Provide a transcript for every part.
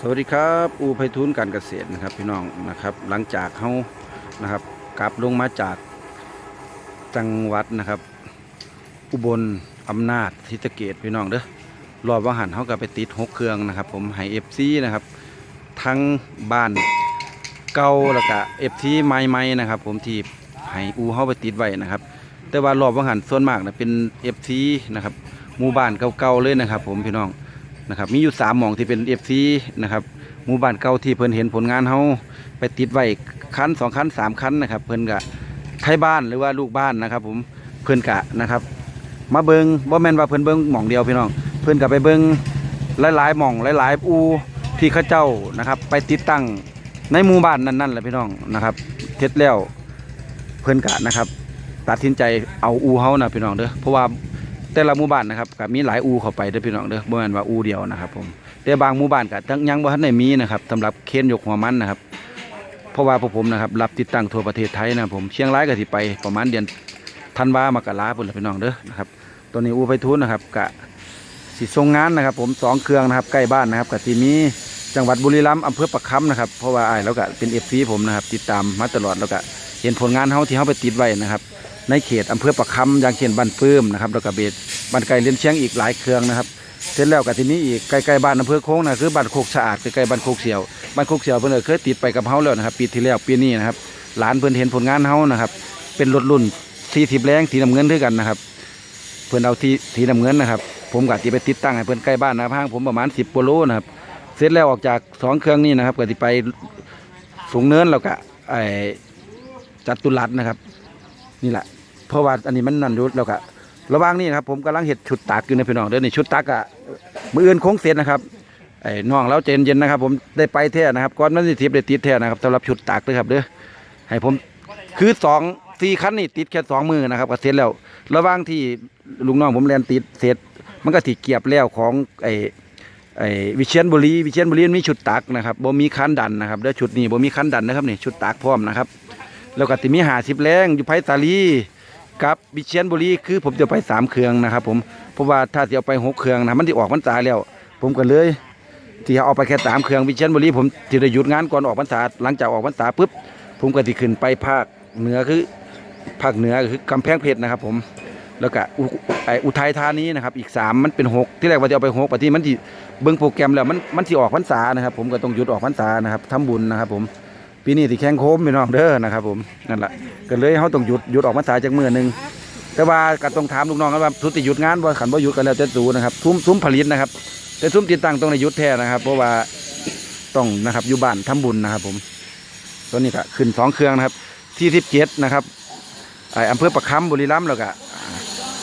สวัสดีครับ อูไพฑูรย์การเกษตรนะครับพี่น้องนะครับ หลังจากเขานะครับกลับลงมาจากจังหวัดนะครับ อุบลอำนาจทิตเกตพี่น้องเด้อรอบวังหันเขาก็ไปติดหกเครื่องนะครับ ผมให้เอฟซีนะครับ ทั้งบ้านเก่าแล้วก็เอฟซีใหม่ๆนะครับ ผมที่ให้อูเขาไปติดไว้นะครับ แต่ว่ารอบวังหันส่วนมากนะเป็นเอฟซีนะครับหมู่บ้านเก่าๆเลยนะครับ ผมพี่น้อง นะครับมีอยู่สามหม่องที่เป็นเอฟซีนะครับหมู่บ้านเก่าที่เพิ่นเห็นผลงานเฮาไปติดไว้คันสองคันสามคันนะครับ เพิ่นกะไทยบ้านหรือว่าลูกบ้านนะครับ ผมเพิ่นกะนะครับ มาเบิงบ่แม่นว่าเพิ่นเบิงหม่องเดียวพี่น้อง เพิ่นกะไปเบิงหลายๆหม่องหลายๆอูที่เขาเจ้านะครับ ไปติดตั้งในหมู่บ้านนั้นๆแหละพี่น้องนะครับเสร็จแล้วเพิ่นกะนะครับ ตัดสินใจเอาอูเฮานะพี่น้องเด้อเพราะว่า แต่ละหมู่บ้านนะครับก็มีหลายอูเข้าไปเด้อพี่น้องเด้อบ่แม่นว่าอูเดียวนะครับผมแต่บางหมู่บ้านก็ทั้งยังบ่ทันได้มีนะครับสำหรับเคนยกหัวมันนะครับ เพราะว่าพวกผมนะครับรับติดตั้งทั่วประเทศไทยนะครับผมเชียงรายก็สิไปประมาณเดือนธันวามกราพุ่นล่ะพี่น้องเด้อนะครับตัวนี้อูไปทุนนะครับกะสิส่งงานนะครับ ผมสองเครื่องนะครับใกล้บ้านนะครับก็สิมีจังหวัดบุรีรัมย์อำเภอปะคำนะครับเพราะว่าอ้ายแล้วก็เป็น FC ผมนะครับติดตามมาตลอดแล้วก็เห็นผลงานเฮาที่เฮาไปติดไว้นะครับ ในเขตอำเภอประคำอย่างเช่นบ้านปื้มนะครับแล้วก็เบสบ้านไก่เลี้ยนเชียงอีกหลายเครื่องนะครับเสร็จแล้วก็ทีนี้อีกใกล้ๆบ้านอำเภอโค้งนะคือบ้านโคกสะอาดใกล้ๆบ้านโคกเสียวบ้านโคกเสียวเพิ่นเคยติดไปกับเฮาแล้วนะครับปีที่แล้วปีนี้นะครับหลานเพิ่นเห็นผลงานเฮานะครับ เป็นรถรุ่น40แรงสีน้ำเงินด้วยกันนะครับ เพิ่นเอาที่สีน้ำเงินนะครับ ผมก็สิไปติดตั้งให้เพิ่นใกล้บ้านนะครับห่างผมประมาณ 10กิโลนะครับเสร็จแล้วออกจากสองเครื่องนี้นะครับก็สิไปสูงเนินแล้วก็ไอ้จัตุรัสนะครับ นี่แหละ เพราะว่าอันนี้มันนั่นอยู่แล้วก็ระหว่างนี้นะครับผมกำลังเห็ดชุดตากอยู่ในพี่น้องเด้อนี่ชุดตากอะมืออื่นโค้งเสร็จนะครับไอ้น้องเราใจนเย็นนะครับ ผมได้ไปแท้นะครับก่อนนั้นสิทิพได้ติดแท้นะครับสำหรับชุดตากด้วยครับเด้อให้ผมคือสองสี่คันนี่ติดแค่สองมือนะครับก็เสร็จแล้ว ระหว่างที่ลุงน้องผมแลนติดเสร็จ มันก็ถีเกียบแล้วของไอ้ไอ้วิเชียนบุรีวิเชียนบุรีมีชุดตักนะครับบ่มีคันดันนะครับเด้อชุดนี้บ่มีคันดันนะครับนี่ชุดตักพร้อมนะครับ แล้วก็ติมีหาสิบแรงอยู่ไผ่ตาลี กับวิเชียนบุรีคือผมจะไปสามเครื่องนะครับ ผมเพราะว่าถ้าจะเอาไปหกเครื่องนะมันที่ออกพรรษาแล้ว ผมก็เลยที่เอาไปแค่สามเครื่องวิเชียนบุรีผมจะได้หยุดงานก่อนออกพรรษาหลังจากออกพรรษาปุ๊บผมก็ที่ขึ้นไปภาคเหนือคือภาคเหนือคือกำแพงเพชรนะครับ ผมแล้วก็อุไออุทัยธานีนะครับ อีกสามมันเป็นหกที่แรกว่าจะเอาไปหกปฏิมันที่เบิ้งโปรแกรมแล้วมันมันที่ออกพรรษานะครับ ผมก็ต้องหยุดออกพรรษานะครับทำบุญนะครับ ผม ปีนี้ที่แข่งโค้มพี่น้องเด้อนะครับผมนั่นแหละก็เลยเขาต้องหยุดหยุดออกมาสายจากมือหนึ่งแต่ว่าก็ต้องถามลูกน้องกันว่าสุติหยุดงานบ่ขันบ่หยุดกันแล้วแต่สูนะครับซุ้มซุ้มผลิตนะครับ แต่ซุ้มติดตั้งต้องในหยุดแท้นะครับ เพราะว่าต้องนะครับอยู่บ้านทำบุญนะครับ ผมตัวนี้ก็ขึ้นสองเครื่องนะครับ ที่สิบเจ็ดนะครับไออำเภอประคำบุรีรัมย์แล้วก็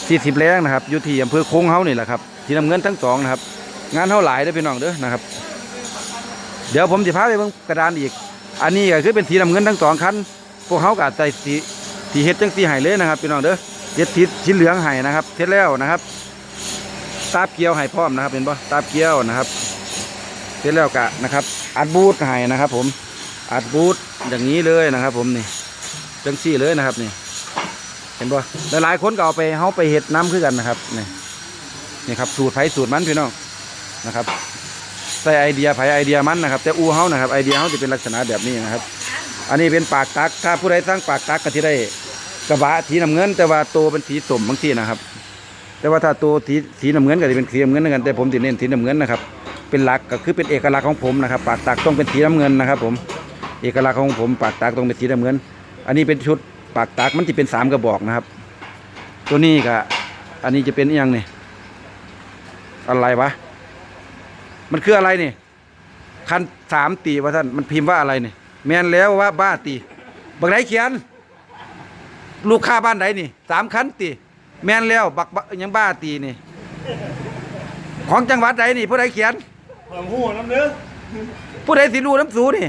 ที่สิบแรงนะครับอยู่ที่อำเภอโค้งเฮานี่แหละครับที่นำเงินทั้งสองนะครับ งานเท่าหลายเด้พี่น้องเด้อนะครับ เดี๋ยวผมจะพาไปเบิ่งกระดานอีก อันนี้ก็คือเป็นสีน้ำเงินทั้งสองคันพวกเขาก็ใส่สีสีเฮ็ดจังสีไห้เลยนะครับพี่น้องเด้อเฮ็ดสีสีเหลืองไห้นะครับเสร็จแล้วนะครับ ตาบเกี้ยวไห้พร้อมนะครับเป็นบ่ตาบเกี้ยวนะครับ เสร็จแล้วกะนะครับ อัดบูทไห้นะครับ ผมอัดบูทอย่างนี้เลยนะครับ ผมนี่จังสีเลยนะครับนี่ เห็นบ่หลายๆคนก็เอาไปเฮาไปเฮ็ดน้ำคือกันนะครับนี่นี่ครับสูตรไผสูตรมันพี่น้องนะครับ ใส่ไอเดียไผไอเดียมันนะครับแต่อูเฮานะครับไอเดียเฮาจะเป็นลักษณะแบบนี้นะครับ อันนี้เป็นปากตักถ้าผู้ใดสร้างปากตักก็ที่ได้กระบะสีน้ำเงิน แต่ว่าโตวเป็นสีสมบางทีนะครับ แต่ว่าถ้าโตวสีสีน้ำเงินก็จะเป็นสีน้ำเงินเหมือนกันแต่ผมจะเน้นสีน้ำเงินนะครับเป็นหลักก็คือเป็นเอกลักษณ์ของผมนะครับ ปากตักต้องเป็นสีน้ำเงินนะครับ ผมเอกลักษณ์ของผมปากตักต้องเป็นสีน้ำเงิน อันนี้เป็นชุดปากตักมันจะเป็นสามกระบอกนะครับ ตัวนี้ก็อันนี้จะเป็นอหยังนี่อะไรวะ มันคืออะไรนี่คันสามตีว่าท่านมันพิมพ์ว่าอะไรนี่แมนแล้วว่าบ้าตีบักไหนเขียน ลูกค้าบ้านไหนนี่สามคันตีแมนแล้วบักบักยังบ้าตีนี่ ของจังหวัดไหนนี่ผู้ใดเขียนเพิ่มหูน้ำเนื้อผู้ใดสิรู้น้ำสูนี่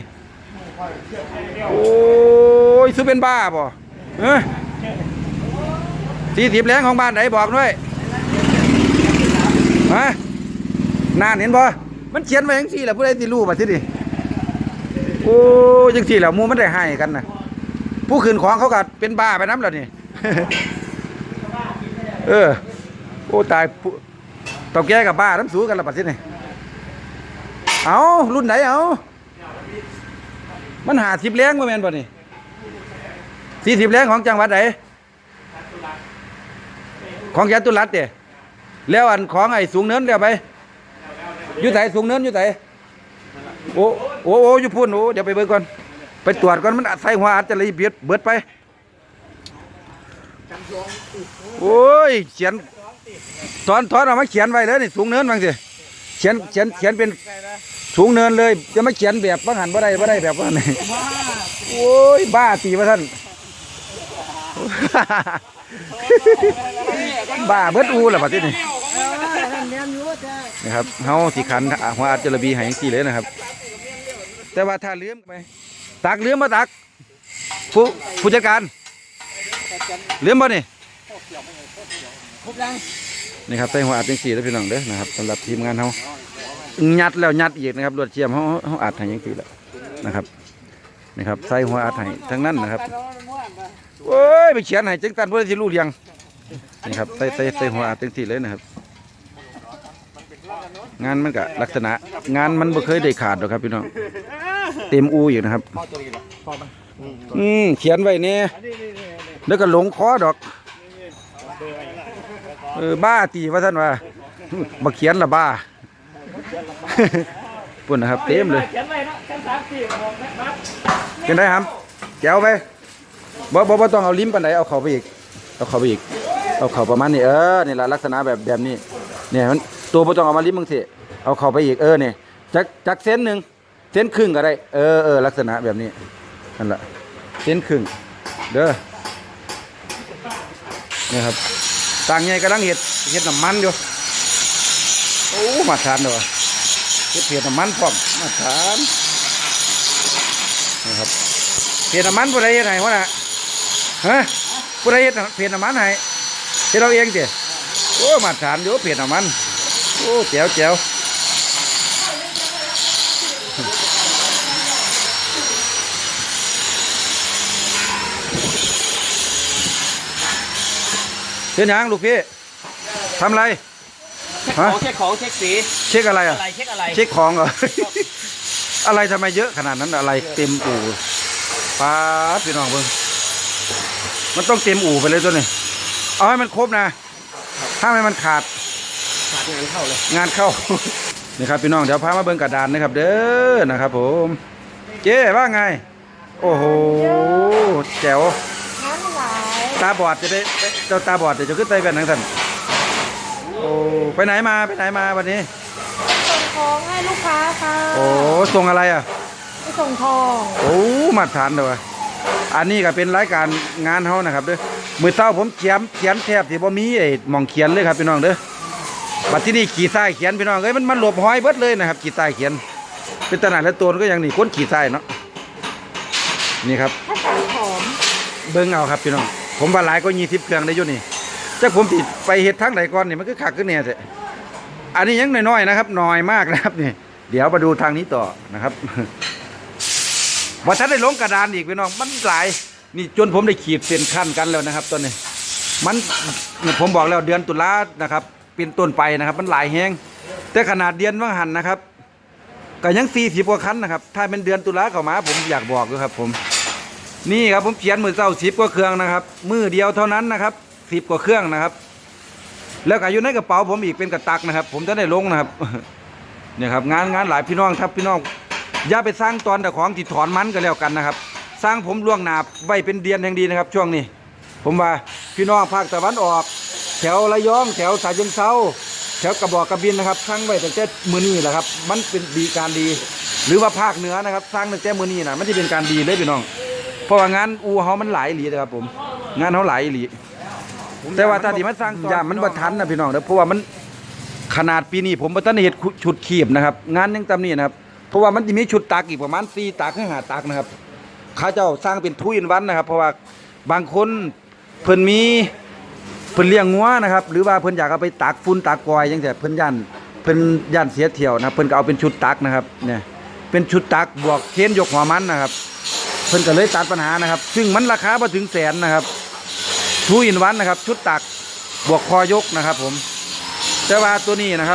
โอ้ยซื้อเป็นบ้าบ่เอ้ยสี่สิบแรงของบ้านไหนบอกด้วยฮะนานเห็นบ่ มันเขียนไว้ยังสี่แหละผู้ใดสิรู้มาที่นี่โอ้ยังสี่แหละมูมันได้ให้กันนะผู้คืนของเขาก็เป็นบ้าไปน้ำแล้วนี่เออโอ้ตายต่าแก่กับบ้าน้ำสูกันละปัดที่นี่เอารุ่นไหนเอามันหาสิบแรงบ่แม่นบ่นี่สี่สิบแรงของจังหวัดไหนของยาตุรัสเด้แล้วอันของไอ้สูงเนินเดี๋ยวไป อยู่ไหนสูงเนินอยู่ไหนโอ้โอ้โอ้อยู่พุ่นโอ้เดี๋ยวไปเบิ่งก่อน ไปตรวจก่อนมันใส่หัวอาจจะเลยเบียดเบิดไป โอ้ยเขียนถอนถอนเออกมาเขียนไว้เลยนี่สูงเนินบางสิเขียนเขียนเขียนเป็นสูงเนินเลยจะมาเขียนแบบบางหันบ่ได้บ่ได้แบบว่านี่โอ้ยบ้าตีว่าท่าน บ้าเบิดอูแหละบัดนี้นี่นะครับเฮาสิขันหัวอาจจะระบีห้จังซี่เลยนะครับ แต่ว่าถ้าลืมไปตักเลื้มมาตัก ผู้ผู้จัดการเลื้มบ่นี่นี่ครับใส่หัวอัดจังสี่แล้วพี่น้องเด้อนะครับสำหรับทีมงานเขายัดแล้วยัดอีกนะครับลวดเชียมเขาเขาอัดให้ยังสี่แล้วนะครับนี่ครับใส่หัวอัดให้ทั้งนั้นนะครับ โอ้ยไปเขียนให้จังตันเพื่อที่รู้เรียงนี่ครับใส่ใส่ใส่หัวอัดจังสี่เลยนะครับ งานมันก็ลักษณะ งานมันบ่เคยได้ขาดหรอกครับพี่น้องเต็มอูอยู่นะครับอืมเขียนไว้เนี่ยแล้วก็หลงคอดอกเออบ้าตีว่าท่านว่ามาเขียนละบ้าปุ่นนะครับเต็มเลยเขียนไว้เนาะชั้นสามสี่ของนะครับเป็นไงครับแจ๋วไป บ่บ่บ่ต้องเอาลิ้มปันไหนเอาเข่าไปอีก เอาเข่าไปอีก เอาเข่าประมาณนี้เออนี่แหละลักษณะแบบแบบนี้ เนี่ยมันตัวบ่ต้องเอามาลิ้มมึงสิเอาเข่าไปอีกเออเนี่ยจักจักเส้นหนึ่งเส้นครึ่งก็ได้ เออเออลักษณะแบบนี้นั่นแหละเส้นครึ่งเด้อนี่ครับต่างไงกำลังเห็ดเห็ดน้ำมันอยู่โอ้มาทานเด้อเห็ดเผ็ดน้ำมันพร้อมมาทานนะครับเผ็ดน้ำมันผู้ใดเฮ็ดให้วะน่ะ ฮะผู้ใดเฮ็ดเผ็ดน้ำมันให้เฮ็ดเราเองสิโอ้มาทานอยู่เผ็ดน้ำมันโอ้แจ๋วแจ๋วเฮ็ดหยังลูกพี่ทำอะไรเช็คของเช็คของเช็คสีเช็คอะไรอะ อะไรเช็คอะไรเช็คของเหรอ อะไรทำไมเยอะขนาดนั้นอะไรเต็มอู่ป้าดพี่น้องเบิ่ง มันต้องเต็มอู่ไปเลยตัวนี้ เอาให้มันครบนะ ถ้าไม่มันขาด ขาดงานเข้าเลย งานเข้านี่ครับพี่น้องเดี๋ยวพามาเบิ่งกระดานนะครับ เด้อนะครับ ผม เจ๊ว่าไง โอ้โหแจ๋วน้ำไหลตาบอดจะได้เจ้าตาบอดเดี๋ยวจะขึ้นไปแบบนั้นท่านโอ้ไปไหนมาไปไหนมาวันนี้ ส่งของให้ลูกค้าค่ะ โอ้ส่งอะไรอะไปส่งทอง โอ้มาทานเด้อ อันนี้ก็เป็นรายการงานเฮานะครับเด้อมื้อเช้าผมเขียนเขียนแทบสิบ่มีไอ้หม่องเขียนเลยครับพี่น้องเด้อบัดที่นี่ขี่ทรายเขียนพี่น้องเอ้ยมันมันหลบห้อยเบิดเลยนะครับขี่ทรายเขียน เป็นตนาดและตัวก็ยังนี่คนขี่ทรายเนาะนี่ครับถ้าสั่งของเบิ่งเอาครับพี่น้องผมว่าหลายก็20เครื่องได้อยู่นี่จักผมติดไปเฮ็ดทางไหนก่อนนี่มันคือคักคือแน่แท้อันนี้ยังน้อยๆนะครับน้อยมากนะครับนี่เดี๋ยวมาดูทางนี้ต่อนะครับ ว่าถ้าได้ลงกระดานอีกพี่น้องมันหลายนี่จนผมได้ขีดเส้นขั้นกันแล้วนะครับตอนนี้ มันผมบอกแล้วเดือนตุลานะครับเป็นต้นไปนะครับ มันหลายแห้งแต่ขนาดเดือนว่างหันนะครับก็ยังสี่สิบกว่าคันนะครับ ถ้าเป็นเดือนตุลาเข้ามา ผมอยากบอกด้วยครับ ผม นี่ครับผมเขียนมือเจ้าสิบกว่าเครื่องนะครับ มือเดียวเท่านั้นนะครับสิบกว่าเครื่องนะครับ แล้วก็อยู่ในกระเป๋าผมอีกเป็นกระตักนะครับ ผมจะได้ลงนะครับเนี่ยครับงานงานหลายพี่น้องครับพี่น้อง อย่าไปสร้างตอนแต่ของที่ถอนมันก็แล้วกันนะครับ สร้างผมล่วงหนาไว้เป็นเดือนแห่งดีนะครับ ช่วงนี้ ผมว่าพี่น้องภาคตะวันออก แถวระยองแถวสายเชิงเซาแถวกระบอกกระบินนะครับสร้างไว้ตั้งแต่มือนี้แหละครับ มันเป็นดีการดี หรือว่าภาคเหนือนะครับ สร้างตั้งแต่มือนี้นะมันจะเป็นการดีเลยพี่น้อง เพราะว่างานอูเฮามันหลายหลีนะครับผม งานเฮาหลายหลีแต่ว่าถ้าที่มันสร้างอย่ามันบ่ทันนะพี่น้องเด้อเพราะว่ามันขนาดปีนี้ผมบ่ทันเฮ็ดชุดขีบนะครับ งานยังตำนี้นะครับ เพราะว่ามันจะมีชุดตักอีกประมาณ4ตักถึง5ตักนะครับเขาเจ้าสร้างเป็นทุยนวันนะครับ เพราะว่าบางคนเพิ่นมีเพิ่นเลี้ยงงัวนะครับ หรือว่าเพิ่นอยากเอาไปตักฝุ่นตักกอยจังซี่เพิ่นย่านเพิ่นย่านเสียเที่ยวนะเพิ่นก็เอาเป็นชุดตักนะครับเนี่ยเป็นชุดตักบวกเคนยกหัวมันนะครับ เพิ่นก็เลยตัดปัญหานะครับ ซึ่งมันราคาบ่ถึงแสนนะครับทุยนวันนะครับ ชุดตักบวกคอยกนะครับ ผม แต่ว่าตัวนี้นะครับ